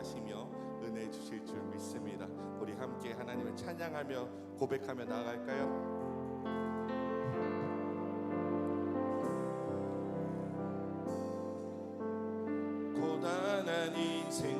하시며 은혜 주실 줄 믿습니다. 우리 함께 하나님을 찬양하며 고백하며 나아갈까요? 고단한 인생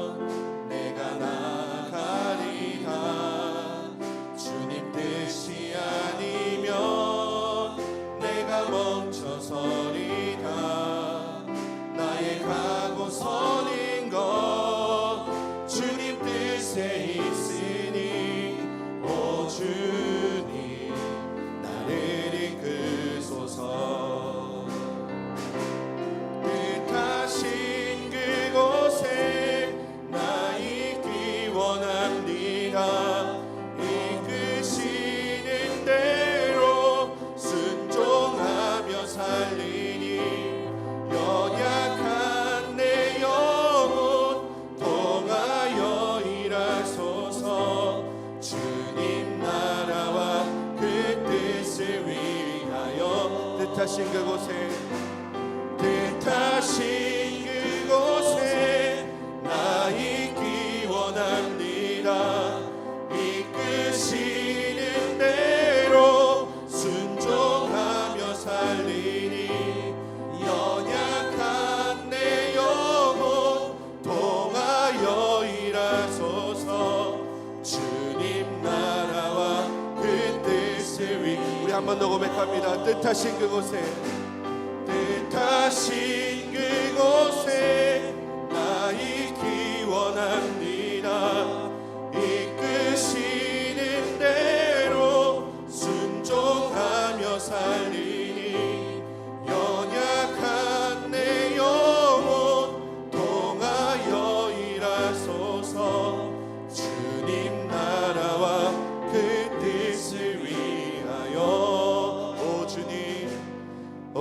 하신 그곳에 다 뜻하신 그곳에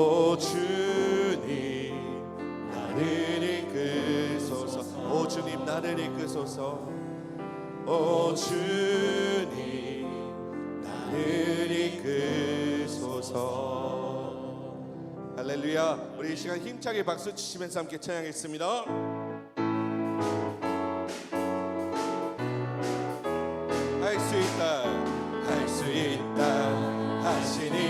오 주님 나를 이끄소서. 오 주님 나를 이끄소서. 오 주님 나를 이끄소서. 할렐루야. 우리 이 시간 힘차게 박수 치시면서 함께 찬양했습니다. 할수 있다 할 수 있다. 이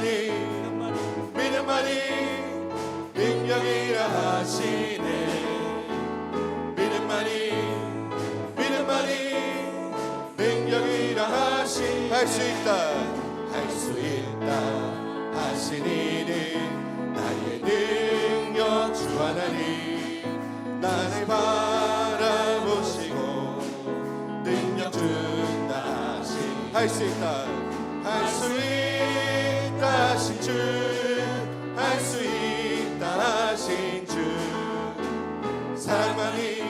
믿음만이 믿음만이 능력이라 하시네. 믿음만이 믿음만이 능력이라 하시 할수 있다. 할 수 있다. 이는 나의 능력 주 하나님. 나를 바라보시고 능력 준다 하신 할수 있다 하신 주할 수 있다 하신 주 사랑만이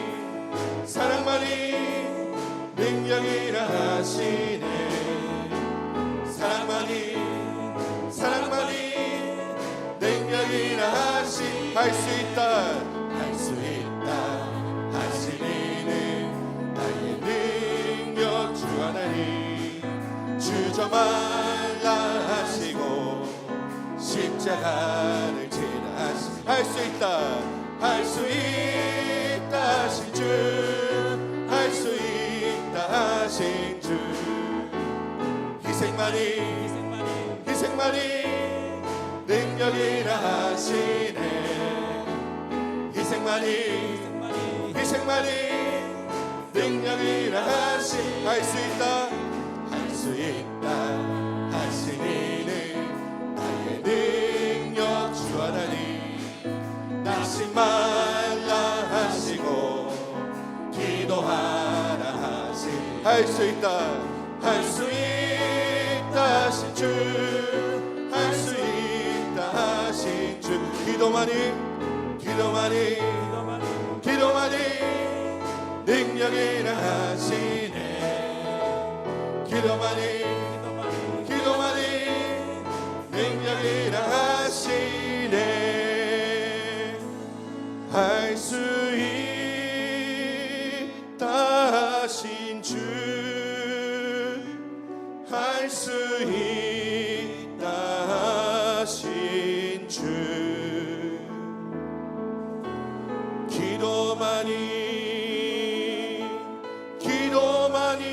사랑만이 능력이라 하시네. 사랑만이 사랑만이 능력이라 하시 할 수 있다. 할 수 있다. 하시니는 나의 능력 주 하나님. 주저 말 십자가를 하시 할수 있다. 할 수 있다 하신 주할 수 있다 하신 주. 희생만이 희생만이 능력이라 하시네. 희생만이 희생만이 능력이라 하시 할 수 있다. 할 수 있다 할 수 있다. 할 수 있다 하신 주 할 수 있다 하신 주. 기도만이 기도만이 기도만이 능력이라 하시네. 기도만이. 기도만이 기도만이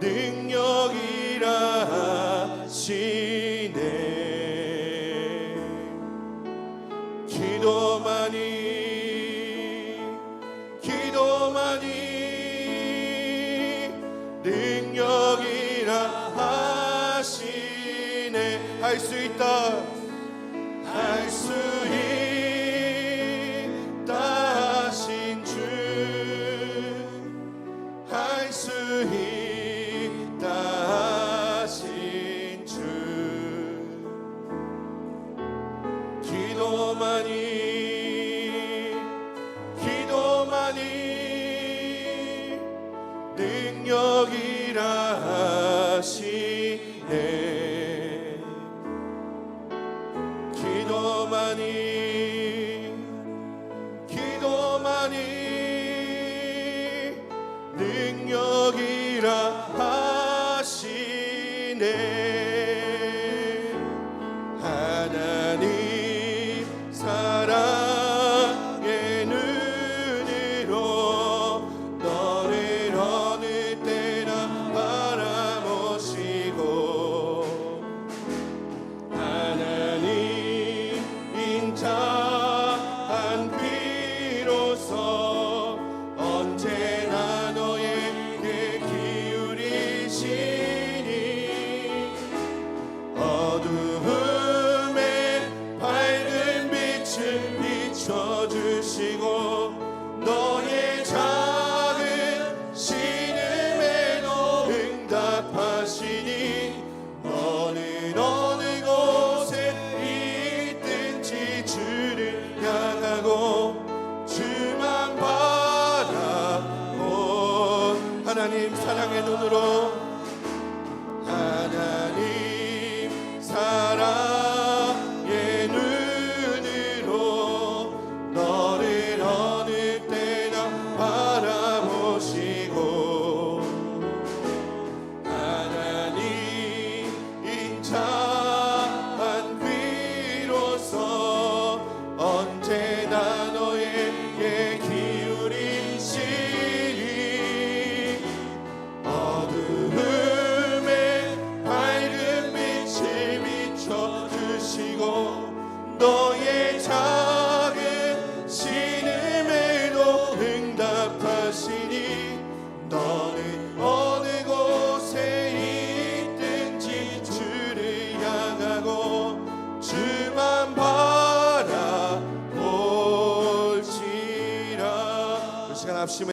능력이라 하시네. 능력이라 하시네. 할 수 있다 하 너 너의 작